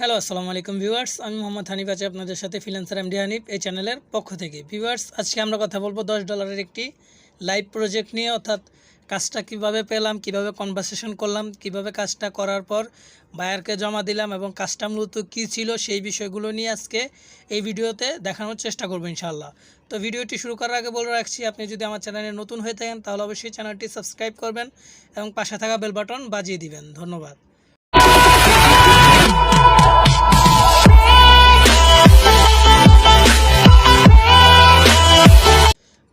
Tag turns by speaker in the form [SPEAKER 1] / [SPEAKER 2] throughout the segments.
[SPEAKER 1] Hello আসসালামু আলাইকুম viewers আমি মোহাম্মদ হানিফ আছি আপনাদের সাথে ফিলান্সার এমডি হানিফ এই চ্যানেলের পক্ষ থেকে। ভিউয়ার্স আজকে আমরা কথা বলব দশ ডলারের একটি লাইভ প্রজেক্ট নিয়ে, অর্থাৎ কাজটা কীভাবে পেলাম, কীভাবে কনভারসেশন করলাম, কীভাবে কাজটা করার পর বায়ারকে জমা দিলাম এবং কাজটা মূলত কী ছিল সেই বিষয়গুলো নিয়ে আজকে এই ভিডিওতে দেখানোর চেষ্টা করব ইনশাল্লাহ তো ভিডিওটি শুরু করার আগে বলে রাখছি, আপনি যদি আমার চ্যানেলে নতুন হয়ে থাকেন, তাহলে অবশ্যই চ্যানেলটি সাবস্ক্রাইব করবেন এবং পাশে থাকা বেল বাটন বাজিয়ে দিবেন। ধন্যবাদ।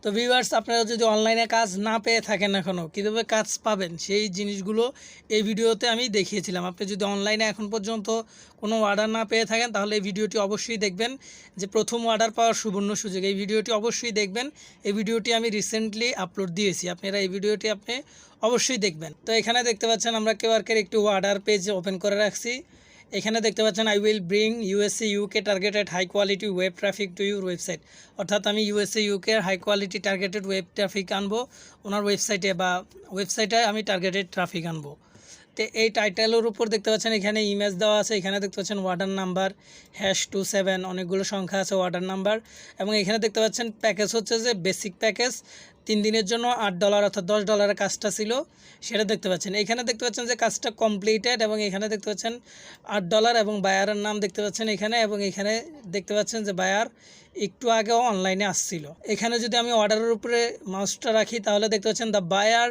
[SPEAKER 1] তো ভিউয়ার্স আপনারা যদি অনলাইনে কাজ না পেয়ে থাকেন এখনও কীভাবে কাজ পাবেন? সেই জিনিসগুলো এই ভিডিওতে আমি দেখিয়েছিলাম। আপনি যদি অনলাইনে এখন পর্যন্ত কোনো অর্ডার না পেয়ে থাকেন, তাহলে এই ভিডিওটি অবশ্যই দেখবেন যে প্রথম অর্ডার পাওয়ার সুবর্ণ সুযোগ। এই ভিডিওটি অবশ্যই দেখবেন। এই ভিডিওটি আমি রিসেন্টলি আপলোড দিয়েছি। আপনারা এই ভিডিওটি আপনি অবশ্যই দেখবেন। তো এখানে দেখতে পাচ্ছেন আমরা কেওয়ার্কের একটি অর্ডার পেজ ওপেন করে রাখছি। এখানে দেখতে পাচ্ছেন I will bring USA UK targeted high quality web traffic to your website অর্থাৎ আমি USA UK high quality targeted web traffic আনব, ওনার ওয়েবসাইটে বা ওয়েবসাইটে আমি টার্গেটেড ট্রাফিক আনব। তো এই টাইটেলের উপর দেখতে পাচ্ছেন, এখানে ইমেজ দেওয়া আছে, এখানে দেখতে পাচ্ছেন order number hash two seven অনেকগুলো সংখ্যা আছে ওয়ার্ডার নাম্বার এবং এখানে দেখতে পাচ্ছেন প্যাকেজ হচ্ছে যে বেসিক প্যাকেজ তিন দিনের জন্য আট ডলার অর্থাৎ দশ ডলারের কাজটা ছিল, সেটা দেখতে পাচ্ছেন। এখানে দেখতে পাচ্ছেন যে কাজটা কমপ্লিটেড এবং এখানে দেখতে পাচ্ছেন আট ডলার এবং বায়ারের নাম দেখতে পাচ্ছেন এখানে এবং এখানে দেখতে পাচ্ছেন যে বায়ার একটু আগেও অনলাইনে আসছিল। এখানে যদি আমি অর্ডারের উপরে মাউসটা রাখি, তাহলে দেখতে পাচ্ছেন the buyer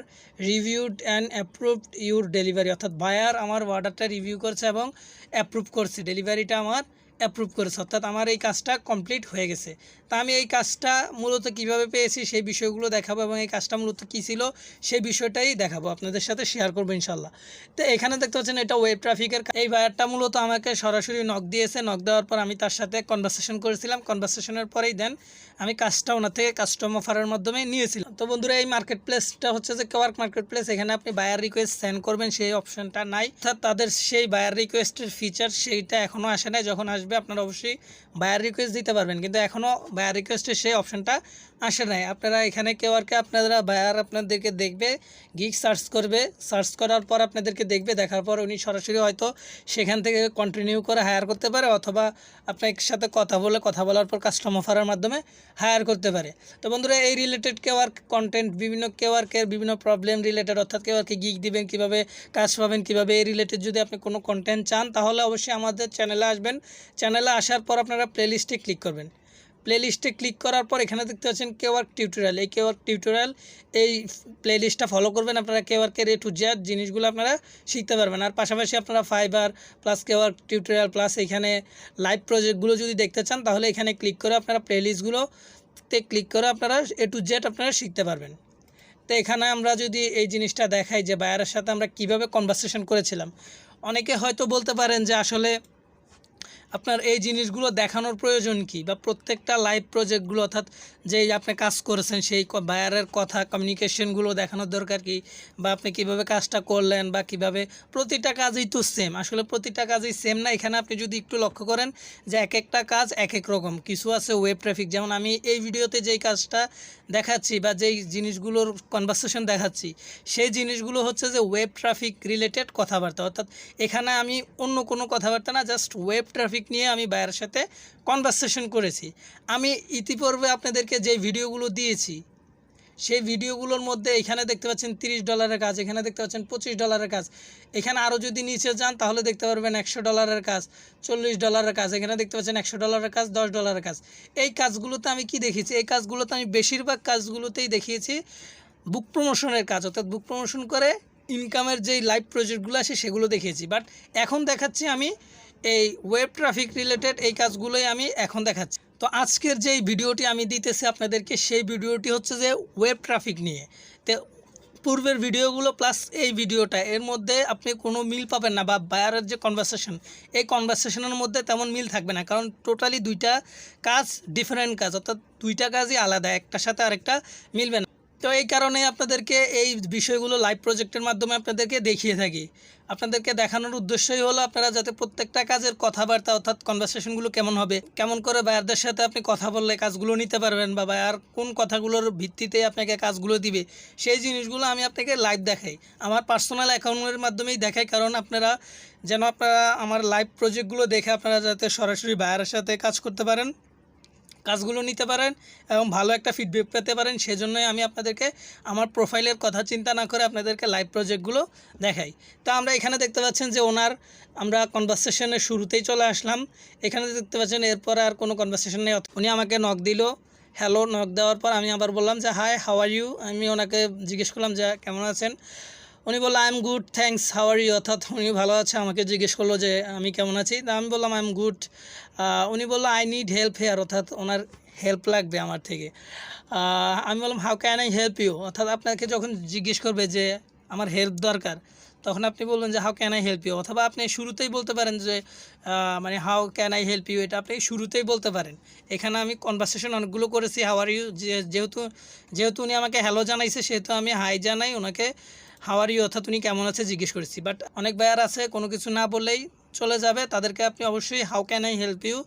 [SPEAKER 1] reviewed and approved your delivery অর্থাৎ বায়ার আমার অর্ডারটা রিভিউ করছে এবং অ্যাপ্রুভ করছে। ডেলিভারিটা আমার অ্যাপ্রুভ করেছে, অর্থাৎ আমার এই কাজটা কমপ্লিট হয়ে গেছে। তা আমি এই কাজটা মূলত কীভাবে পেয়েছি সেই বিষয়গুলো দেখাবো এবং এই কাজটা মূলত কী ছিল সেই বিষয়টাই দেখাবো, আপনাদের সাথে শেয়ার করব ইনশাল্লাহ তো এখানে দেখতে পাচ্ছেন এটা ওয়েব ট্রাফিকের এই বায়ারটা মূলত আমাকে সরাসরি নক দিয়েছে নক দেওয়ার পর আমি তার সাথে কনভারসেশন করেছিলাম। কনভারসেশনের পরেই দেন আমি কাজটা ওনার থেকে কাস্টম অফারের মাধ্যমে নিয়েছিলাম। তো বন্ধুরা, এই মার্কেট প্লেসটা হচ্ছে যে কেওয়ার্ক মার্কেট প্লেস এখানে আপনি বায়ার রিকোয়েস্ট সেন্ড করবেন, সেই অপশনটা নাই। অর্থাৎ তাদের সেই বায়ার রিকোয়েস্টের ফিচার সেইটা এখনও আসে নাই, যখন আসবে আপনারা অবশ্যই বায়ার রিকোয়েস্ট দিতে পারবেন। কিন্তু এখনও বায়ার রিকোয়েস্টে সেই অপশানটা আসে নাই। আপনারা এখানে কেউ আর কেওয়ার্কে আপনারা বায়ার আপনাদেরকে দেখবে, গিগ সার্চ করবে। সার্চ করার পর আপনাদেরকে দেখবে, দেখার পর উনি সরাসরি হয়তো সেখান থেকে কন্টিনিউ করে হায়ার করতে পারে অথবা আপনার সাথে কথা বলে, কথা বলার পর কাস্টম অফারের মাধ্যমে হায়ার করতে পারে। তো বন্ধুরা, এই রিলেটেড কেওয়ার্ক কন্টেন্ট বিভিন্ন কেউ কেওয়ার্কের বিভিন্ন প্রবলেম রিলেটেড অর্থাৎ কেওয়ার্কে গিগ দিবেন কীভাবে, কাজ পাবেন কীভাবে, এই রিলেটেড যদি আপনি কোনো কন্টেন্ট চান, তাহলে অবশ্যই আমাদের চ্যানেলে আসবেন। চ্যানেলে আসার পর আপনারা প্লেলিস্টে ক্লিক করবেন। প্লেলিস্টে ক্লিক করার পর এখানে দেখতে পাচ্ছেন কেওয়ার্ক টিউটোরিয়াল এই কেওয়ার্ক টিউটোরিয়াল এই প্লেলিস্টটা ফলো করবেন আপনারা। কেওয়ার্কের এ টু জেড জিনিসগুলো আপনারা শিখতে পারবেন। আর পাশাপাশি আপনারা ফাইবার প্লাস কেওয়ার্ক টিউটোরিয়াল প্লাস এখানে লাইভ প্রজেক্টগুলো যদি দেখতে চান, তাহলে এখানে ক্লিক করে আপনারা প্লেলিস্টগুলোতে ক্লিক করে আপনারা এ টু জেড আপনারা শিখতে পারবেন। তো এখানে আমরা যদি এই জিনিসটা দেখাই যে বায়ারের সাথে আমরা কীভাবে কনভারসেশন করেছিলাম। অনেকে হয়তো বলতে পারেন যে আসলে আপনার এই জিনিসগুলো দেখানোর প্রয়োজন কি? বা প্রত্যেকটা লাইভ প্রজেক্টগুলো অর্থাৎ যেই আপনি কাজ করেছেন, সেই বায়ারের কথা কমিউনিকেশনগুলো দেখানোর দরকার কি? বা আপনি কীভাবে কাজটা করলেন বা কীভাবে প্রতিটা কাজই তো সেম আসলে প্রতিটা কাজই সেম না। এখানে আপনি যদি একটু লক্ষ্য করেন যে এক একটা কাজ এক এক রকম। কিছু আছে ওয়েব ট্রাফিক যেমন আমি এই ভিডিওতে যেই কাজটা দেখাচ্ছি বা যেই জিনিসগুলোর কনভারসেশন দেখাচ্ছি, সেই জিনিসগুলো হচ্ছে যে ওয়েব ট্রাফিক রিলেটেড কথাবার্তা। অর্থাৎ এখানে আমি অন্য কোনো কথাবার্তা না জাস্ট ওয়েব ট্রাফিক নিয়ে আমি বায়ের সাথে কনভারসেশন করেছি। আমি ইতিপূর্বে আপনাদেরকে যে ভিডিওগুলো দিয়েছি, সেই ভিডিওগুলোর মধ্যে এখানে দেখতে পাচ্ছেন তিরিশ ডলারের কাজ, এখানে দেখতে পাচ্ছেন পঁচিশ ডলারের কাজ। এখানে আরও যদি নিচে যান, তাহলে দেখতে পারবেন একশো ডলারের কাজ, চল্লিশ ডলারের কাজ, এখানে দেখতে পাচ্ছেন একশো ডলারের কাজ, দশ ডলারের কাজ। এই কাজগুলোতে আমি কি দেখেছি এই কাজগুলোতে আমি বেশিরভাগ কাজগুলোতেই দেখিয়েছি বুক প্রমোশনের কাজ, অর্থাৎ বুক প্রমোশন করে ইনকামের যেই লাইভ প্রজেক্টগুলো আছে, সেগুলো দেখিয়েছি। বাট এখন দেখাচ্ছি আমি এই ওয়েব ট্রাফিক রিলেটেড এই কাজগুলোই আমি এখন দেখাচ্ছি। তো আজকের যেই ভিডিওটি আমি দিতেছি আপনাদেরকে, সেই ভিডিওটি হচ্ছে যে ওয়েব ট্রাফিক নিয়ে। তো পূর্বের ভিডিওগুলো প্লাস এই ভিডিওটা, এর মধ্যে আপনি কোনো মিল পাবেন না বা বায়ারের যে কনভারসেশন এই কনভারসেশনের মধ্যে তেমন মিল থাকবে না। কারণ টোটালি দুইটা কাজ ডিফারেন্ট কাজ, অর্থাৎ দুইটা কাজই আলাদা, একটার সাথে আরেকটা মিলবে না। তো তো এই কারণে আপনাদেরকে এই বিষয়গুলো লাইভ প্রজেক্টের মাধ্যমে আপনাদেরকে দেখিয়ে থাকি। আপনাদেরকে দেখানোর উদ্দেশ্যই হলো আপনারা যাতে প্রত্যেকটা কাজের কথাবার্তা অর্থাৎ কনভারসেশনগুলো কেমন হবে, কেমন করে বায়ারদের সাথে আপনি কথা বললে কাজগুলো নিতে পারবেন বা বায়ার কোন কথাগুলোর ভিত্তিতে আপনাকে কাজগুলো দিবে, সেই জিনিসগুলো আমি আপনাকে লাইভ দেখাই। আমার পার্সোনাল অ্যাকাউন্টের মাধ্যমেই দেখাই, কারণ আপনারা যেন আপনারা আমার লাইভ প্রজেক্টগুলো দেখে আপনারা যাতে সরাসরি বায়ারের সাথে কাজ করতে পারেন। কাজগুলো নিতে পারেন এবং ভালো একটা ফিডব্যাক পেতে পারেন, সেজন্যই আমি আপনাদেরকে আমার প্রোফাইলের কথা চিন্তা না করে আপনাদেরকে লাইভ প্রজেক্টগুলো দেখাই। তো আমরা এখানে দেখতে পাচ্ছেন যে ওনার আমরা কনভারসেশনের শুরুতেই চলে আসলাম। এখানে দেখতে পাচ্ছেন এরপরে আর কোনো কনভারসেশন নেই। উনি আমাকে নক দিল। হ্যালো নক দেওয়ার পর আমি আবার বললাম যে হাই হাউ আর ইউ আমি ওনাকে জিজ্ঞেস করলাম যে, কেমন আছেন? উনি বলল I am good thanks how are you অর্থাৎ উনি ভালো আছে। আমাকে জিজ্ঞেস করল যে, আমি কেমন আছি? তা আমি বললাম আই এম গুড উনি বলল আই নিড হেল্প হেয়ার অর্থাৎ ওনার হেল্প লাগবে আমার থেকে। আমি বললাম how can I help you অর্থাৎ আপনাকে যখন জিজ্ঞেস করবে যে, আমার হেল্প দরকার, তখন আপনি বলবেন যে how can I help you অথবা আপনি শুরুতেই বলতে পারেন যে মানে how can I help you এটা আপনি শুরুতেই বলতে পারেন। এখানে আমি কনভারসেশন অনেকগুলো করেছি। হাউ আর ইউ যেহেতু যেহেতু উনি আমাকে হ্যালো জানাইছে, সেহেতু আমি হাই জানাই। ওনাকে হাওয়ার অর্থাৎ উনি কেমন আছে? জিজ্ঞেস করেছি। বাট অনেক বায়ার আছে, কোনো কিছু না বললেই চলে যাবে। তাদেরকে আপনি অবশ্যই how can I help you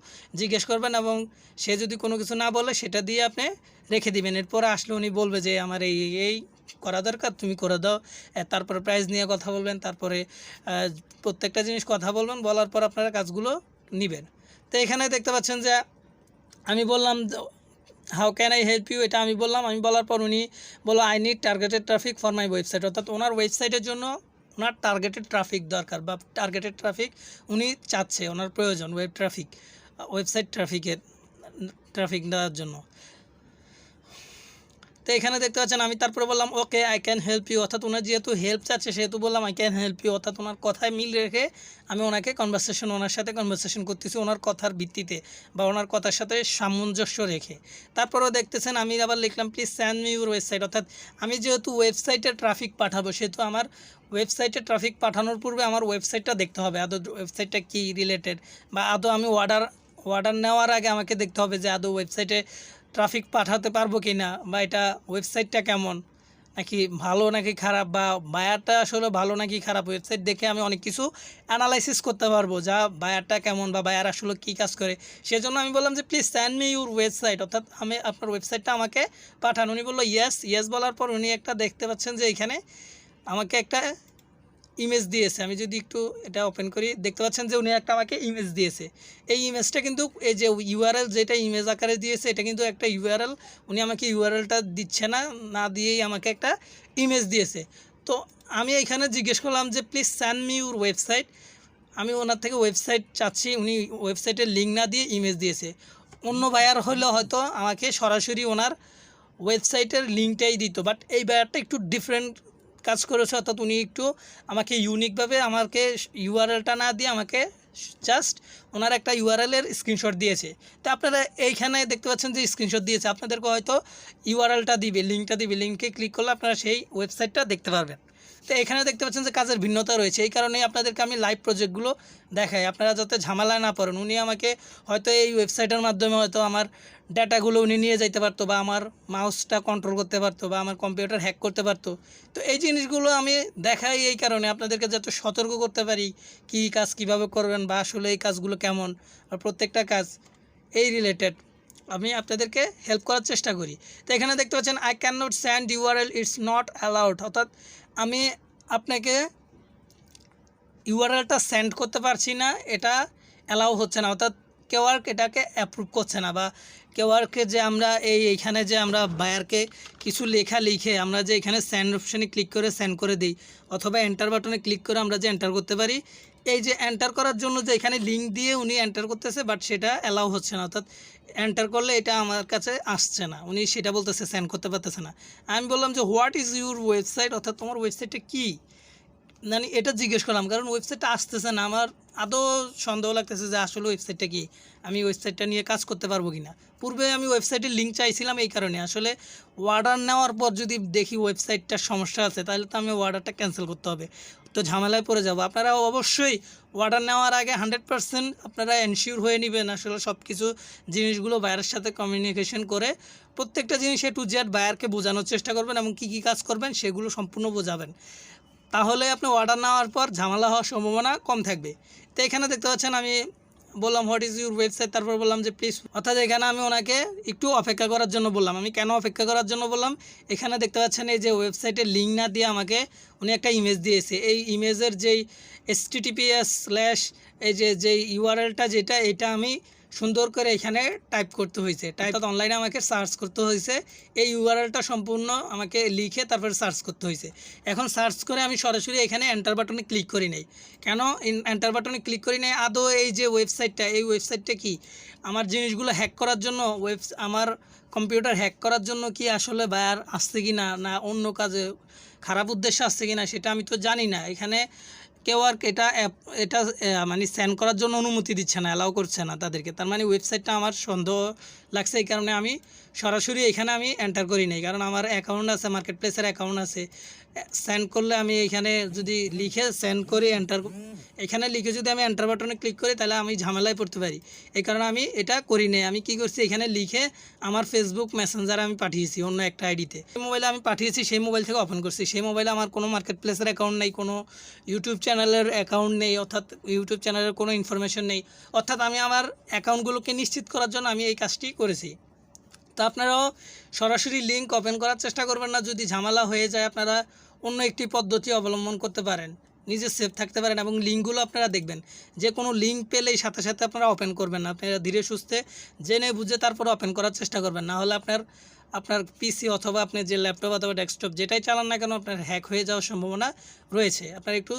[SPEAKER 1] জিজ্ঞেস করবেন এবং সে যদি কোনো কিছু না বলে, সেটা দিয়ে আপনি রেখে দিবেন। এরপরে আসলে উনি বলবে যে, আমার এই এই করা দরকার, তুমি করে দাও। তারপরে প্রাইস নিয়ে কথা বলবেন, তারপরে প্রত্যেকটা জিনিস কথা বলবেন, বলার পর আপনারা কাজগুলো নেবেন। তো এখানে দেখতে পাচ্ছেন যে, আমি বললাম how can I help you এটা আমি বললাম। আমি বলার পর উনি বলো I need targeted traffic for my website অর্থাৎ ওনার ওয়েবসাইটের জন্য ওনার টার্গেটেড ট্রাফিক দরকার বা টার্গেটেড ট্রাফিক উনি চাচ্ছে, ওনার প্রয়োজন ওয়েব ট্রাফিক ওয়েবসাইট ট্রাফিকের ট্রাফিক দেওয়ার জন্য। তো এখানে দেখতে পাচ্ছেন, আমি তারপরে বললাম okay I can help you অর্থাৎ ওনার যেহেতু হেল্প চাচ্ছে, সেহেতু বললাম আই ক্যান হেল্প ইউ অর্থাৎ ওনার কথায় মিল রেখে আমি ওনাকে কনভারসেশন ওনার সাথে কনভারসেশন করতেছি ওনার কথার ভিত্তিতে বা ওনার কথার সাথে সামঞ্জস্য রেখে। তারপরেও দেখতেছেন, আমি আবার লিখলাম please send me your website অর্থাৎ আমি যেহেতু ওয়েবসাইটে ট্রাফিক পাঠাবো, সেহেতু আমার ওয়েবসাইটে ট্রাফিক পাঠানোর পূর্বে আমার ওয়েবসাইটটা দেখতে হবে, আদৌ ওয়েবসাইটটা কী রিলেটেড বা আদৌ আমি অর্ডার অর্ডার নেওয়ার আগে আমাকে দেখতে হবে যে আদৌ ওয়েবসাইটে ট্রাফিক পাঠাতে পারব কি না বা এটা ওয়েবসাইটটা কেমন? নাকি ভালো নাকি খারাপ? বা বায়ারটা আসলে ভালো নাকি খারাপ? ওয়েবসাইট দেখে আমি অনেক কিছু অ্যানালাইসিস করতে পারব যা বায়ারটা কেমন বা বায়ার আসলে কী কাজ করে। সেজন্য আমি বললাম যে please send me your website অর্থাৎ আমি আপনার ওয়েবসাইটটা আমাকে পাঠান। উনি বলল ইয়েস ইয়েস বলার পর উনি একটা দেখতে পাচ্ছেন যে এখানে আমাকে একটা ইমেজ দিয়েছে। আমি যদি একটু এটা ওপেন করি, দেখতে পাচ্ছেন যে উনি একটা আমাকে ইমেজ দিয়েছে। এই ইমেজটা কিন্তু এই যে ইউআরএল যেটা ইমেজ আকারে দিয়েছে, এটা কিন্তু একটা ইউআরএল উনি আমাকে ইউআরএলটা দিচ্ছে না না দিয়েই আমাকে একটা ইমেজ দিয়েছে। তো আমি এখানে জিজ্ঞেস করলাম যে please send me your website আমি ওনার থেকে ওয়েবসাইট চাচ্ছি, উনি ওয়েবসাইটের লিঙ্ক না দিয়ে ইমেজ দিয়েছে। অন্য বায়ার হলে হয়তো আমাকে সরাসরি ওনার ওয়েবসাইটের লিঙ্কটাই দিত বাট এই বায়ারটা একটু ডিফারেন্ট কাজ করেছে, অর্থাৎ উনি একটু আমাকে ইউনিকভাবে আমাকে ইউআরএলটা না দিয়ে আমাকে জাস্ট ওনার একটা ইউআরএলের স্ক্রিনশট দিয়েছে। তো আপনারা এইখানে দেখতে পাচ্ছেন যে স্ক্রিনশট দিয়েছে। আপনাদেরকে হয়তো ইউআরএলটা দিবে লিঙ্কটা দিবে। লিঙ্কে ক্লিক করলে আপনারা সেই ওয়েবসাইটটা দেখতে পারবেন। তো এখানে দেখতে পাচ্ছেন যে কাজের ভিন্নতা রয়েছে। এই কারণেই আপনাদেরকে আমি লাইভ প্রজেক্টগুলো দেখাই। আপনারা যাতে ঝামেলায় না পড়েন, উনি আমাকে হয়তো এই ওয়েবসাইটের মাধ্যমে হয়তো আমার ডাটাগুলো উনি নিয়ে যাইতে পারতো বা আমার মাউসটা কন্ট্রোল করতে পারতো বা আমার কম্পিউটার হ্যাক করতে পারতো। তো এই জিনিসগুলো আমি দেখাই এই কারণে আপনাদেরকে যাতে সতর্ক করতে পারি কী কাজ কীভাবে করবেন বা আসলে এই কাজগুলো কেমন, আর প্রত্যেকটা কাজ এই রিলেটেড আমি আপনাদেরকে হেল্প করার চেষ্টা করি। তো এখানে দেখতে পাচ্ছেন I can not send URL it's not allowed অর্থাৎ আমি আপনাকে ইউআরএলটা সেন্ড করতে পারছি না, এটা অ্যালাউ হচ্ছে না। অর্থাৎ কেওয়ার্ক এটাকে অ্যাপ্রুভ করছে না বা কেউ কেওয়ার্কে যে আমরা এই এইখানে যে আমরা বায়ারকে কিছু লেখা লিখে আমরা যে এখানে স্যান্ড অপশানে ক্লিক করে সেন্ড করে দিই, অথবা এন্টার বাটনে ক্লিক করে আমরা যে এন্টার করতে পারি এই যে এন্টার করার জন্য যে এখানে লিঙ্ক দিয়ে উনি এন্টার করতেছে বাট সেটা অ্যালাউ হচ্ছে না। অর্থাৎ এন্টার করলে এটা আমার কাছে আসছে না। উনি সেটা বলতেছে সেন্ড করতে পারতেছে না। আমি বললাম যে হোয়াট ইজ ইউর ওয়েবসাইট অর্থাৎ তোমার ওয়েবসাইটটা কী? মানে এটা জিজ্ঞেস করলাম, কারণ ওয়েবসাইটটা আসতেছে না। আমার আদৌ সন্দেহ লাগতেছে যে আসলে ওয়েবসাইটটা কি? আমি ওয়েবসাইটটা নিয়ে কাজ করতে পারব কি না পূর্বে আমি ওয়েবসাইটের লিঙ্ক চাইছিলাম এই কারণে। আসলে অর্ডার নেওয়ার পর যদি দেখি ওয়েবসাইটটার সমস্যা আছে, তাহলে তো আমি অর্ডারটা ক্যান্সেল করতে হবে। তো ঝামেলায় পড়ে যাব। আপনারা অবশ্যই অর্ডার নেওয়ার আগে হান্ড্রেড পারসেন্ট আপনারা এনশিওর হয়ে নেবেন আসলে সব কিছু জিনিসগুলো বায়ারের সাথে কমিউনিকেশন করে। প্রত্যেকটা জিনিস এ টু জেড বায়ারকে বোঝানোর চেষ্টা করবেন এবং কী কী কাজ করবেন সেগুলো সম্পূর্ণ বোঝাবেন। তাহলে আপনি অর্ডার নেওয়ার পর ঝামেলা হওয়ার সম্ভাবনা কম থাকবে। তো এখানে দেখতে পাচ্ছেন আমি বললাম হোয়াট ইজ ইউর ওয়েবসাইট তারপর বললাম যে প্লিজ অর্থাৎ এখানে আমি ওনাকে একটু অপেক্ষা করার জন্য বললাম। আমি কেন অপেক্ষা করার জন্য বললাম, এখানে দেখতে পাচ্ছেন এই যে ওয়েবসাইটের লিঙ্ক না দিয়ে আমাকে উনি একটা ইমেজ দিয়েছে। এই ইমেজের যেই এস টিটিপিএস স্ল্যাশ এই যে, যেই ইউআরএলটা যেটা, এটা আমি সুন্দর করে এখানে টাইপ করতে হয়েছে। টাইপ অনলাইনে আমাকে সার্চ করতে হয়েছে। এই ইউআরএলটা সম্পূর্ণ আমাকে লিখে তারপরে সার্চ করতে হয়েছে। এখন সার্চ করে আমি সরাসরি এখানে এন্টার বাটনে ক্লিক করি নাই। কেন? এন্টার বাটনে ক্লিক করি নাই। আদৌ এই যে ওয়েবসাইটটা এই ওয়েবসাইটটা কি? আমার জিনিসগুলো হ্যাক করার জন্য ওয়েব আমার কম্পিউটার হ্যাক করার জন্য কি আসলে বায়ার আসছে কি না না অন্য কাজে খারাপ উদ্দেশ্য আসছে কি না সেটা আমি তো জানি না। এখানে কেউ আর এটা অ্যাপ এটা মানে সেন্ড করার জন্য অনুমতি দিচ্ছে না অ্যালাউ করছে না তাদেরকে। তার মানে ওয়েবসাইটটা আমার সন্দেহ লাগছে, এই কারণে আমি সরাসরি এখানে আমি এন্টার করি নাই। কারণ আমার অ্যাকাউন্ট আছে মার্কেট প্লেসের অ্যাকাউন্ট আছে। সেন্ড করলে আমি এখানে যদি লিখে সেন্ড করি এন্টার এখানে লিখে যদি আমি এন্টার বাটনে ক্লিক করি, তাহলে আমি ঝামেলায় পড়তে পারি। এই কারণে আমি এটা করি নাই। আমি কি করছি, এখানে লিখে আমার ফেসবুক মেসেঞ্জারে আমি পাঠিয়েছি অন্য একটা আইডিতে সেই মোবাইলে আমি পাঠিয়েছি, সেই মোবাইল থেকে ওপেন করছি। সেই মোবাইলে আমার কোনো মার্কেট প্লেসের অ্যাকাউন্ট নেই, কোনো ইউটিউব চ্যানেলের অ্যাকাউন্ট নেই, অর্থাৎ ইউটিউব চ্যানেলের কোনো ইনফরমেশন নেই। অর্থাৎ আমি আমার অ্যাকাউন্টগুলোকে নিশ্চিত করার জন্য আমি এই কাজটি করেছি। তো আপনারাও সরাসরি লিঙ্ক ওপেন করার চেষ্টা করবেন না। যদি ঝামেলা হয়ে যায় আপনারা অন্য একটি পদ্ধতি অবলম্বন করতে পারেন। নিজে সেফ থাকতে পারেন এবং লিঙ্কগুলো আপনারা দেখবেন। যে কোনো লিঙ্ক পেলেই সাথে সাথে আপনারা ওপেন করবেন আপনারা ধীরে সুস্থে জেনে বুঝে তারপর ওপেন করার চেষ্টা করবেন। না হলে আপনার আপনার পিসি অথবা আপনি যে ল্যাপটপ অথবা ডেস্কটপ যেটাই চালান না কেন আপনার হ্যাক হয়ে যাওয়ার সম্ভাবনা রয়েছে। আপনারা একটু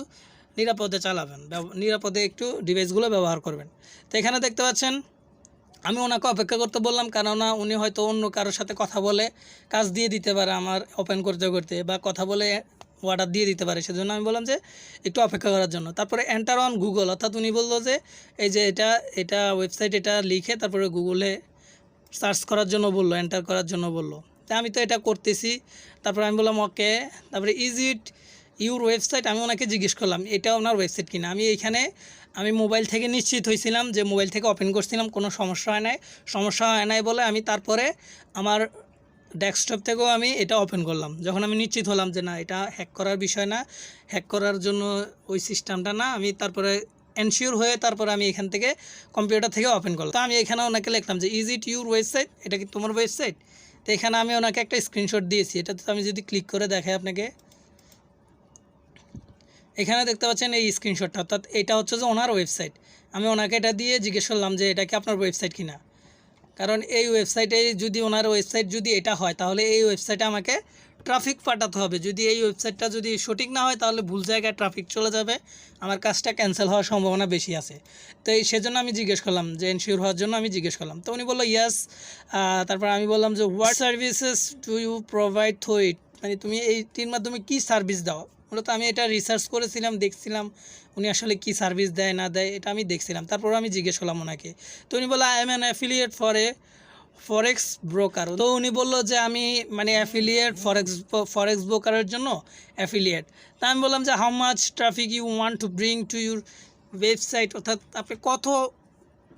[SPEAKER 1] নিরাপদে চালাবেন। নিরাপদে একটু ডিভাইসগুলো ব্যবহার করবেন। তো এখানে দেখতে পাচ্ছেন আমি ওনাকে অপেক্ষা করতে বললাম, কেননা উনি হয়তো অন্য কারোর সাথে কথা বলে কাজ দিয়ে দিতে পারে আমার ওপেন করতে করতে বা কথা বলে অর্ডার দিয়ে দিতে পারে। সেজন্য আমি বললাম যে, একটু অপেক্ষা করার জন্য। তারপরে এন্টার অন গুগল অর্থাৎ উনি বলল যে, এই যে এটা এটা ওয়েবসাইট এটা লিখে তারপরে গুগলে সার্চ করার জন্য বলল এন্টার করার জন্য বলল। তা আমি তো এটা করতেছি। তারপরে আমি বললাম ওকে তারপরে ইজ ইট ইউর ওয়েবসাইট আমি ওনাকে জিজ্ঞেস করলাম এটা ওনার ওয়েবসাইট কিনা? আমি এইখানে আমি মোবাইল থেকে নিশ্চিত হয়েছিলাম যে মোবাইল থেকে ওপেন করছিলাম, কোনো সমস্যা হয় নাই। সমস্যা হয় নাই বলে আমি তারপরে আমার ডেস্কটপ থেকেও আমি এটা ওপেন করলাম। যখন আমি নিশ্চিত হলাম যে না, এটা হ্যাক করার বিষয় না, হ্যাক করার জন্য ওই সিস্টেমটা না, আমি তারপরে এনশিওর হয়ে তারপরে আমি এখান থেকে কম্পিউটার থেকে ওপেন করলাম। তো আমি এখানে ওনাকে লিখলাম যে ইজ ইট ইউর ওয়েবসাইট এটা কি তোমার ওয়েবসাইট তো এখানে আমি ওনাকে একটা স্ক্রিনশট দিয়েছি। এটাতে আমি যদি ক্লিক করে দেখাই আপনাকে। এখানে দেখতে পাচ্ছেন এই স্ক্রিনশটটা অর্থাৎ এটা হচ্ছে যে ওনার ওয়েবসাইট আমি ওনাকে এটা দিয়ে জিজ্ঞেস করলাম যে এটা কি আপনার ওয়েবসাইট কিনা? কারণ এই ওয়েবসাইটে যদি ওনার ওয়েবসাইট যদি এটা হয়, তাহলে এই ওয়েবসাইটে আমাকে ট্রাফিক পাঠাতে হবে। যদি এই ওয়েবসাইটটা যদি সঠিক না হয়, তাহলে ভুল জায়গায় ট্রাফিক চলে যাবে। আমার কাজটা ক্যান্সেল হওয়ার সম্ভাবনা বেশি আছে। তো এই সেজন্য আমি জিজ্ঞেস করলাম, যে এনশিওর হওয়ার জন্য আমি জিজ্ঞেস করলাম। তো উনি বলল ইয়াস তারপর আমি বললাম যে what services to you provide through it মানে তুমি এইটির মাধ্যমে কী সার্ভিস দাও? মূলত আমি এটা রিসার্চ করেছিলাম, দেখছিলাম উনি আসলে কি সার্ভিস দেয়, না দেয়, এটা আমি দেখছিলাম। তারপর আমি জিজ্ঞেস করলাম ওনাকে তো উনি বলল I am an affiliate for a forex broker তো উনি বলল যে, আমি মানে অ্যাফিলিয়েট ফরেক্স ফরেক্স ব্রোকারের জন্য অ্যাফিলিয়েট তা আমি বললাম যে how much traffic you want to bring to your website অর্থাৎ আপনি কত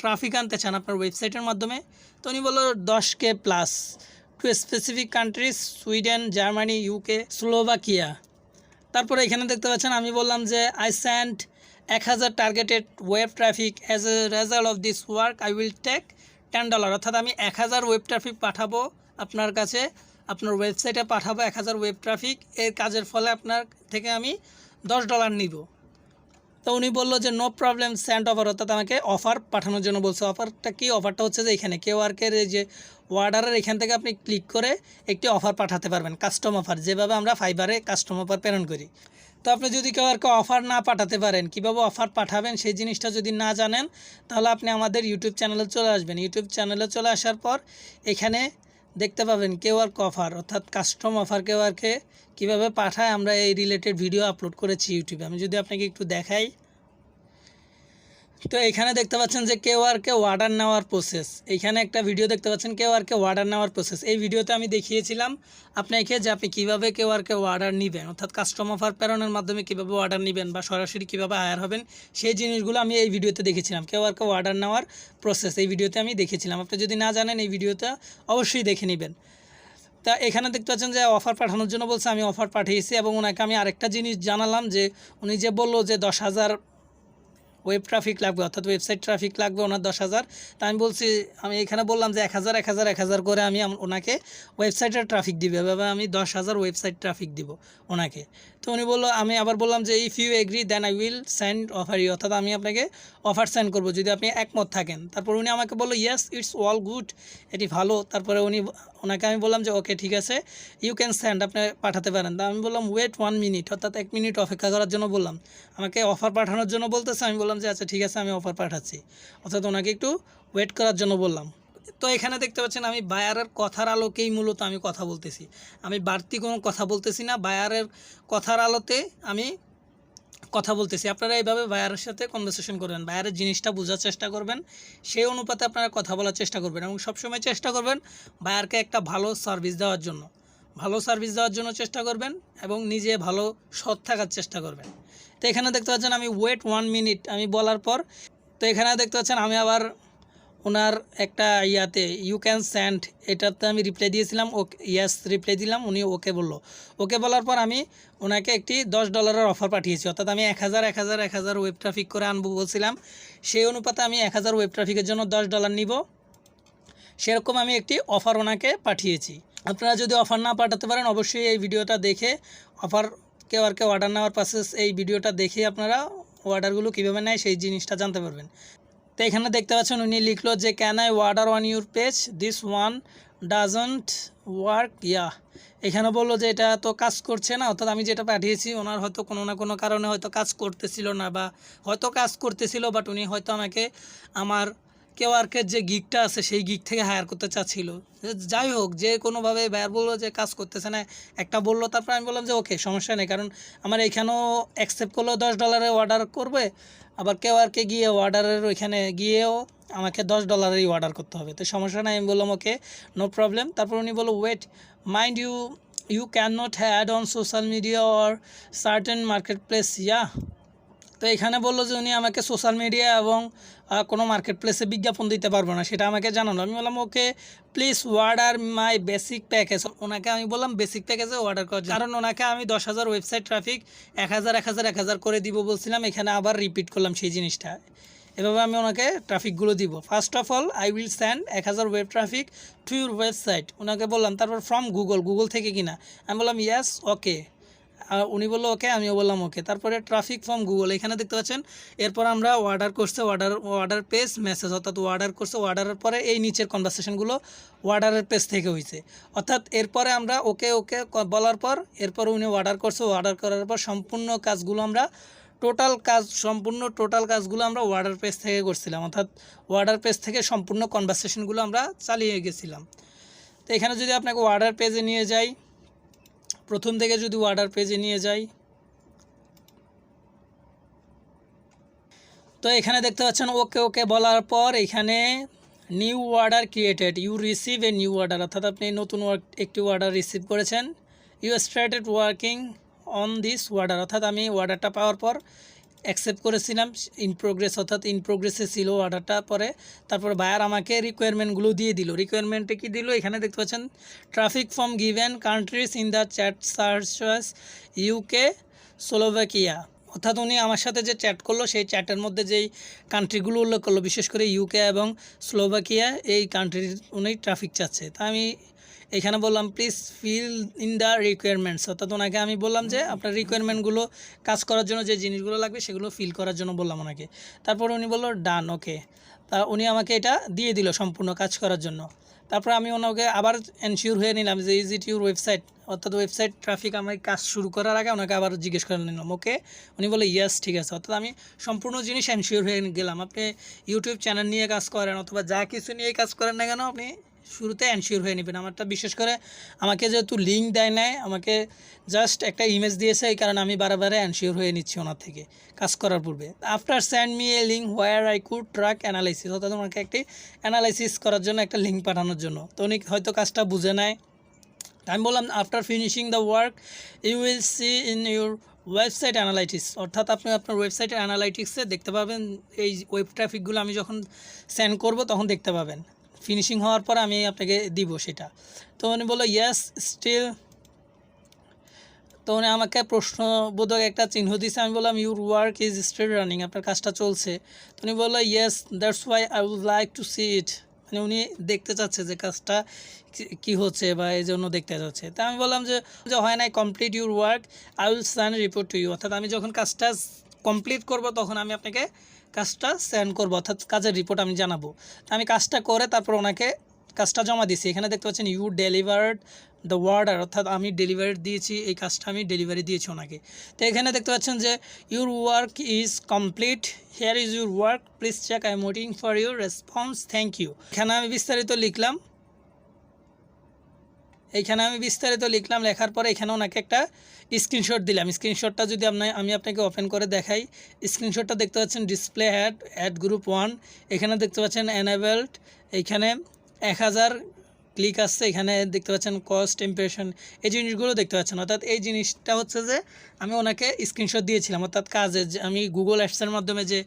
[SPEAKER 1] ট্রাফিক আনতে চান আপনার ওয়েবসাইটের মাধ্যমে? তো উনি বলল, দশ K plus to specific countries Sweden Germany UK Slovakia তারপরে এখানে দেখতে পাচ্ছেন, আমি বললাম যে আই স্যান্ড এক হাজার targeted web traffic as a result of this work I will take ten dollar অর্থাৎ আমি এক হাজার ওয়েব ট্রাফিক পাঠাবো আপনার কাছে, আপনার ওয়েবসাইটে পাঠাবো এক হাজার ওয়েব ট্রাফিক এর কাজের ফলে আপনার থেকে আমি দশ ডলার নিব। তো উনি বলল যে নো প্রবলেম স্যান্ড অফার অর্থাৎ আমাকে অফার পাঠানোর জন্য বলছে। অফারটা কি? অফারটা হচ্ছে যে, এখানে কেউ আরকের যে অর্ডারের এখান থেকে আপনি ক্লিক করে একটি অফার পাঠাতে পারবেন কাস্টম অফার যেভাবে আমরা ফাইবারে কাস্টম অফার প্রেরণ করি। তো আপনি যদি কেউ আর অফার না পাঠাতে পারেন, কীভাবে অফার পাঠাবেন সেই জিনিসটা যদি না জানেন, তাহলে আপনি আমাদের ইউটিউব চ্যানেলে চলে আসবেন। ইউটিউব চ্যানেলে চলে আসার পর এখানে দেখতে পাবেন কেউ আর কফার অর্থাৎ কাস্টম অফার কেউ আরকে কীভাবে পাঠায়, আমরা এই রিলেটেড ভিডিও আপলোড করেছি ইউটিউবে। আমি যদি আপনাকে একটু দেখাই তো এখানে দেখতে পাচ্ছেন যে কেউ আর কে অর্ডার নেওয়ার প্রসেস এইখানে একটা ভিডিও দেখতে পাচ্ছেন, কেউ আর কে অর্ডার নেওয়ার প্রসেস এই ভিডিওতে আমি দেখিয়েছিলাম আপনাকে যে আপনি কীভাবে কেউ আর কে অর্ডার নেবেন, অর্থাৎ কাস্টম অফার প্রেরণের মাধ্যমে কীভাবে অর্ডার নেবেন বা সরাসরি কীভাবে হায়ার হবেন, সেই জিনিসগুলো আমি এই ভিডিওতে দেখেছিলাম। কেউ আর কে অর্ডার নেওয়ার প্রসেস এই ভিডিওতে আমি দেখেছিলাম। আপনি যদি না জানেন এই ভিডিওটা অবশ্যই দেখে নেবেন। তা এখানে দেখতে পাচ্ছেন যে অফার পাঠানোর জন্য বলছে, আমি অফার পাঠিয়েছি এবং ওনাকে আমি আরেকটা জিনিস জানালাম যে, উনি যে বলল যে দশ হাজার ওয়েব ট্রাফিক লাগবে, অর্থাৎ ওয়েবসাইট ট্রাফিক লাগবে ওনার দশ হাজার। তা আমি বলছি, আমি এখানে বললাম যে এক হাজার এক হাজার এক হাজার করে আমি ওনাকে ওয়েবসাইটের ট্রাফিক দিবে। এভাবে আমি দশ হাজার ওয়েবসাইট ট্রাফিক দিব ওনাকে। তো উনি বলল, আমি আবার বললাম যে if you agree then I will send offer you অর্থাৎ আমি আপনাকে অফার সেন্ড করব, যদি আপনি একমত থাকেন। তারপর উনি আমাকে বলল ইয়েস ইটস অল গুড এটি ভালো। তারপরে উনি, ওনাকে আমি বললাম যে ওকে ঠিক আছে ইউ ক্যান সেন্ড আপনি পাঠাতে পারেন। তা আমি বললাম ওয়েট ওয়ান মিনিট অর্থাৎ এক মিনিট অপেক্ষা করার জন্য বললাম। আমাকে অফার পাঠানোর জন্য বলতেছে, আমি বললাম যে আচ্ছা ঠিক আছে, আমি অফার পাঠাচ্ছি। অর্থাৎ ওনাকে একটু ওয়েট করার জন্য বললাম। তো এখানে দেখতে পাচ্ছেন আমি বায়ারের কথার আলোকেই মূলত আমি কথা বলতেছি। আমি বাড়তি কোনো কথা বলতেছি না, বায়ারের কথার আলোতে আমি কথা বলতেছি। আপনারা এইভাবে বায়ারের সাথে কনভারসেশন করবেন, বায়ারের জিনিসটা বোঝার চেষ্টা করবেন, সেই অনুপাতে আপনারা কথা বলার চেষ্টা করবেন এবং সবসময় চেষ্টা করবেন বায়ারকে একটা ভালো সার্ভিস দেওয়ার জন্য। ভালো সার্ভিস দেওয়ার জন্য চেষ্টা করবেন এবং নিজে ভালো সৎ থাকার চেষ্টা করবেন। তো এখানে দেখতে পাচ্ছেন আমি ওয়েট ওয়ান মিনিট আমি বলার পর, তো এখানে দেখতে পাচ্ছেন আমি আবার ওনার একটা ইয়াতে ইউ ক্যান স্যান্ড এটাতে আমি রিপ্লাই দিয়েছিলাম, ও ইয়াস রিপ্লাই দিলাম, উনি ওকে বলল। ওকে বলার পর আমি ওনাকে একটি দশ ডলারের অফার পাঠিয়েছি, অর্থাৎ আমি এক হাজার এক হাজার এক হাজার ওয়েব ট্রাফিক করে আনব বলছিলাম। সেই অনুপাতে আমি এক হাজার ওয়েব ট্রাফিকের জন্য দশ ডলার নিব। সেরকম আমি একটি অফার ওনাকে পাঠিয়েছি। আপনারা যদি অফার না পাঠাতে পারেন, অবশ্যই এই ভিডিওটা দেখে অফার কেউ আর কেউ অর্ডার নেওয়ার প্রসেস এই ভিডিওটা দেখে আপনারা অর্ডারগুলো কীভাবে নেয়, সেই জিনিসটা জানতে পারবেন। তো এখানে দেখতে পাচ্ছেন উনি লিখলো যে can I order on your page this one doesn't work yeah এখানে বলল যে, এটা তো কাজ করছে না। অর্থাৎ আমি যেটা পাঠিয়েছি, ওনার হয়তো কোনো না কোনো কারণে হয়তো কাজ করতেছিল না বা হয়তো কাজ করতেছিল বাট উনি হয়তো আমাকে আমার কেওয়ার্কের যে গিকটা আছে, সেই গিক থেকে হায়ার করতে চাচ্ছিল। যাই হোক, যে কোনোভাবে ব্যয় বলল যে কাজ করতেছে না, একটা বলল, তারপর আমি বললাম যে ওকে সমস্যা নেই। কারণ আমার এখানেও অ্যাকসেপ্ট করলেও দশ ডলারে অর্ডার করবে, আবার কেওয়ার্কে গিয়ে অর্ডারের ওইখানে গিয়েও আমাকে দশ ডলারেরই অর্ডার করতে হবে। তো সমস্যা নাই, আমি বললাম ওকে নো প্রবলেম তারপর উনি বলল wait mind you you can not had on social media or certain market place yeah তো এখানে বলল যে উনি আমাকে সোশ্যাল মিডিয়া এবং কোনো মার্কেট প্লেসে বিজ্ঞাপন দিতে পারব না। সেটা আমাকে জানানো আমি বললাম, okay please order my basic package ওনাকে আমি বললাম বেসিক প্যাকেজে অর্ডার করার কারণ ওনাকে আমি দশ হাজার ওয়েবসাইট ট্রাফিক এক হাজার এক হাজার এক হাজার করে দিব বলছিলাম। এখানে আবার রিপিট করলাম সেই জিনিসটা। এভাবে আমি ওনাকে ট্রাফিকগুলো দিব। First of all I will send এক হাজার web traffic to your website ওনাকে বললাম, তারপর ফ্রম গুগল গুগল থেকে কিনা? আমি বললাম ইয়াস ওকে উনি বলল, ওকে। আমিও বললাম, ওকে। তারপরে ট্রাফিক ফর্ম গুগল এখানে দেখতে পাচ্ছেন, এরপর আমরা অর্ডার করছে অর্ডার অর্ডার পেজ মেসেজ অর্থাৎ অর্ডার করছে অর্ডারের পরে এই নিচের কনভারসেশনগুলো অর্ডারের পেজ থেকে হয়েছে অর্থাৎ এরপরে আমরা ওকে ওকে বলার পর, এরপর উনি অর্ডার করছে অর্ডার করার পর সম্পূর্ণ কাজগুলো আমরা টোটাল কাজ, সম্পূর্ণ টোটাল কাজগুলো আমরা অর্ডার পেজ থেকে করছিলাম। অর্থাৎ অর্ডার পেজ থেকে সম্পূর্ণ কনভারসেশনগুলো আমরা চালিয়ে গেছিলাম। তো এখানে যদি আপনাকে অর্ডার পেজে নিয়ে যাই প্রথম থেকে যদি অর্ডার পেজে নিয়ে যাই। তো এখানে দেখতে পাচ্ছেন, ওকে ওকে বলার পর এখানে new order created you receive a new order অর্থাৎ আপনি নতুন একটি অর্ডার রিসিভ করেছেন। You started working on this order অর্থাৎ আমি অর্ডারটা পাওয়ার পর অ্যাকসেপ্ট করেছিলাম ইন প্রোগ্রেস অর্থাৎ ইন প্রোগ্রেসে ছিল অর্ডারটা পরে। তারপর বায়ার আমাকে রিকোয়ারমেন্টগুলো দিয়ে দিল। রিকোয়ারমেন্টে কি দিল? এখানে দেখতে পাচ্ছেন traffic from given countries in the chat search UK Slovakia অর্থাৎ উনি আমার সাথে যে চ্যাট করল, সেই চ্যাটের মধ্যে যেই কান্ট্রিগুলো উল্লেখ করল, বিশেষ করে ইউকে এবং স্লোভাকিয়া এই কান্ট্রির উনি ট্রাফিক চাচ্ছে। তা আমি এখানে বললাম please fill in the requirements অর্থাৎ ওনাকে আমি বললাম যে, আপনার রিকোয়ারমেন্টগুলো কাজ করার জন্য যে জিনিসগুলো লাগবে, সেগুলো ফিল করার জন্য বললাম ওনাকে। তারপর উনি বলল ডান ওকে তা উনি আমাকে এটা দিয়ে দিল সম্পূর্ণ কাজ করার জন্য। তারপর আমি ওনাকে আবার এনশিওর হয়ে নিলাম যে ইজ ইট ইউর ওয়েবসাইট অর্থাৎ ওয়েবসাইট ট্রাফিক আমি কাজ শুরু করার আগে ওনাকে আবার জিজ্ঞেস করে নিলাম ওকে উনি বলে ইয়েস ঠিক আছে। অর্থাৎ আমি সম্পূর্ণ জিনিস এনশিওর হয়ে গেলাম। আপনি ইউটিউব চ্যানেল নিয়ে কাজ করেন অথবা যা কিছু নিয়ে কাজ করেন না কেন, আপনি শুরুতে অ্যানশিওর হয়ে নেবেন। আমারটা বিশেষ করে আমাকে যেহেতু লিঙ্ক দেয় নাই, আমাকে জাস্ট একটা ইমেজ দিয়েছে, এই কারণে আমি বারে অ্যানশিওর হয়ে নিচ্ছি ওনার থেকে কাজ করার পূর্বে। After send me a link where I could track analysis অর্থাৎ ওনাকে একটি অ্যানালাইসিস করার জন্য একটা লিঙ্ক পাঠানোর জন্য। তো উনি হয়তো কাজটা বুঝে নেয় আমি বললাম after finishing the work you will see in your website analytics অর্থাৎ আপনি আপনার ওয়েবসাইটের অ্যানালাইটিক্সে দেখতে পাবেন, এই ওয়েব ট্রাফিকগুলো আমি যখন সেন্ড করব, তখন দেখতে পাবেন। ফিনিশিং হওয়ার পর আমি আপনাকে দিব সেটা। তো উনি বলল ইয়েস স্টিল তো উনি আমাকে প্রশ্নবোধক একটা চিহ্ন দিয়েছে আমি বললাম your work is still running আপনার কাজটা চলছে। তো উনি বলল yes that's why I would like to see it মানে উনি দেখতে চাচ্ছে যে কাজটা কি- হচ্ছে বা এই জন্য দেখতে চাচ্ছে। তা আমি বললাম যে হয় নাই complete your work I will send report to you অর্থাৎ আমি যখন কাজটা কমপ্লিট করব, তখন আমি আপনাকে কাজটা সেন্ড করব, অর্থাৎ কাজের রিপোর্ট আমি জানাব। আমি কাজটা করে তারপর ওনাকে কাজটা জমা দিয়েছি। এখানে দেখতে পাচ্ছেন ইউ ডেলিভার্ড দ্য ওয়ার্ডার অর্থাৎ আমি ডেলিভারি দিয়েছি, এই কাজটা আমি ডেলিভারি দিয়েছি ওনাকে। তো এখানে দেখতে পাচ্ছেন যে your work is complete here is your work please check I am waiting for your response thank you এখানে আমি বিস্তারিত লিখলাম এইখানে আমি বিস্তারিত লিখলাম, লেখার পরে এখানে ওনাকে একটা স্ক্রিনশট দিলাম। স্ক্রিনশটটা যদি আপনি, আমি আপনাকে ওপেন করে দেখাই স্ক্রিনশটটা দেখতে পাচ্ছেন display had ad group one এখানে দেখতে পাচ্ছেন অ্যানাবেল্ড এইখানে এক হাজার ক্লিক আসছে, এখানে দেখতে পাচ্ছেন কস্ট ইমপ্রেশন এই জিনিসগুলো দেখতে পাচ্ছেন। অর্থাৎ এই জিনিসটা হচ্ছে যে আমি ওনাকে স্ক্রিনশট দিয়েছিলাম, অর্থাৎ কাজে আমি গুগল অ্যাপসের মাধ্যমে যে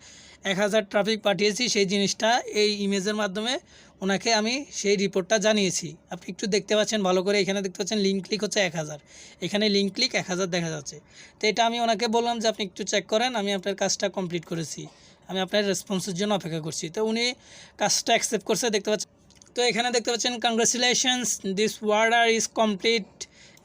[SPEAKER 1] এক হাজার ট্রাফিক পাঠিয়েছি, সেই জিনিসটা এই ইমেজের মাধ্যমে ওনাকে আমি সেই রিপোর্টটা জানিয়েছি। আপনি একটু দেখতে পাচ্ছেন, ভালো করে এখানে দেখতে পাচ্ছেন লিঙ্ক ক্লিক হচ্ছে এক হাজার। এখানে লিঙ্ক ক্লিক এক হাজার দেখা যাচ্ছে। তো এটা আমি ওনাকে বললাম যে, আপনি একটু চেক করেন, আমি আপনার কাজটা কমপ্লিট করেছি। আমি আপনার রেসপন্সের জন্য অপেক্ষা করছি। তো উনি কাজটা অ্যাকসেপ্ট করছে, দেখতে পাচ্ছেন। তো এখানে দেখতে পাচ্ছেন congratulations this order is complete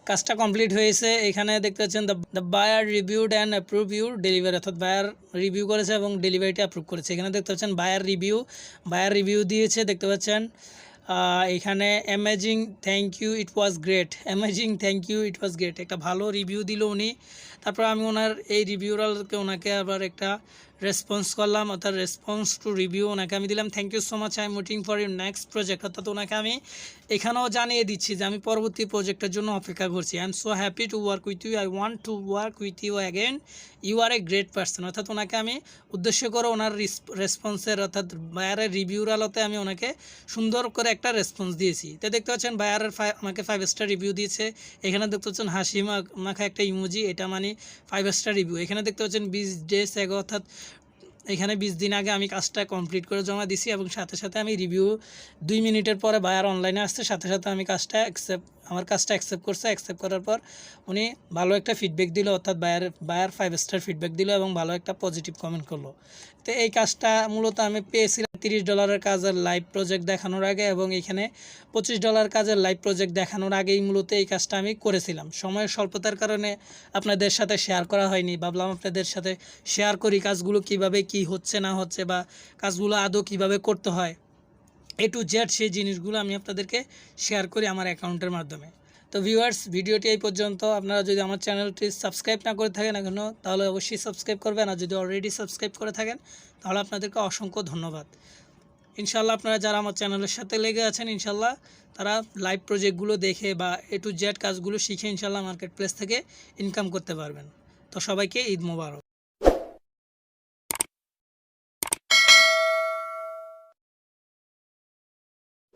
[SPEAKER 1] কাজটা কমপ্লিট হয়েছে। এখানে দেখতে পাচ্ছেন the buyer reviewed and approve your delivery অর্থাৎ বায়ার রিভিউ করেছে এবং ডেলিভারিটা অ্যাপ্রুভ করেছে। এখানে দেখতে পাচ্ছেন বায়ার রিভিউ বায়ার রিভিউ দিয়েছে। দেখতে পাচ্ছেন এখানে amazing thank you it was great amazing thank you it was great একটা ভালো রিভিউ দিল উনি। তারপর আমি ওনার এই রিভিউরালকে ওনাকে আবার একটা রেসপন্স করলাম, অর্থাৎ রেসপন্স টু রিভিউ ওনাকে আমি দিলাম। Thank you so much I am waiting for your next project অর্থাৎ ওনাকে আমি এখানেও জানিয়ে দিচ্ছি যে, আমি পরবর্তী প্রজেক্টের জন্য অপেক্ষা করছি। I am so happy to work with you I want to work with you again you are a great person অর্থাৎ ওনাকে আমি উদ্দেশ্য করে ওনার রেসপন্সের অর্থাৎ বায়ারের রিভিউরালতে আমি ওনাকে সুন্দর করে একটা রেসপন্স দিয়েছি। তো দেখতে পাচ্ছেন বায়ারের আমাকে ফাইভ স্টার রিভিউ দিয়েছে। এখানে দেখতে পাচ্ছেন, হাসি মাখা একটা ইমোজি এটা মানে ফাইভ স্টার রিভিউ এখানে দেখতে পাচ্ছেন বিশ ডেস সেগ, অর্থাৎ এখানে বিশ দিন আগে আমি কাজটা কমপ্লিট করে জমা দিছি এবং সাথে সাথে আমি রিভিউ দুই মিনিটের পরে বায়ার অনলাইনে আসছে। সাথে সাথে আমি কাজটা অ্যাকসেপ্ট আমার কাজটা অ্যাকসেপ্ট করছে। অ্যাকসেপ্ট করার পর উনি ভালো একটা ফিডব্যাক দিল, অর্থাৎ buyer buyer five star feedback দিল এবং ভালো একটা পজিটিভ কমেন্ট করল। তো এই কাজটা মূলত আমি পেয়েছিলাম তিরিশ ডলারের কাজের লাইভ প্রজেক্ট দেখানোর আগে এবং এখানে পঁচিশ ডলার কাজের লাইভ প্রজেক্ট দেখানোর আগেই মূলত এই কাজটা আমি করেছিলাম। সময়ের স্বল্পতার কারণে আপনাদের সাথে শেয়ার করা হয়নি। ভাবলাম আপনাদের সাথে শেয়ার করি, কাজগুলো কীভাবে কি হচ্ছে, না হচ্ছে বা কাজগুলো আদৌ কীভাবে করতে হয়। এ টু জেড সেই জিনিসগুলো আমি আপনাদেরকে শেয়ার করি আমার অ্যাকাউন্টের মাধ্যমে। তো ভিউয়ার্স ভিডিওটি এই পর্যন্ত। আপনারা যদি আমার চ্যানেলটি সাবস্ক্রাইব না করে থাকেন এখনও তাহলে অবশ্যই সাবস্ক্রাইব করবেন। আর যদি অলরেডি সাবস্ক্রাইব করে থাকেন, তাহলে আপনাদেরকে অসংখ্য ধন্যবাদ। ইনশাল্লাহ আপনারা যারা আমার চ্যানেলের সাথে লেগে আছেন ইনশাল্লাহ তারা লাইভ প্রজেক্টগুলো দেখে বা এ টু জেড কাজগুলো শিখে ইনশাল্লাহ মার্কেট প্লেস থেকে ইনকাম করতে পারবেন। তো সবাইকে ঈদ মোবারক।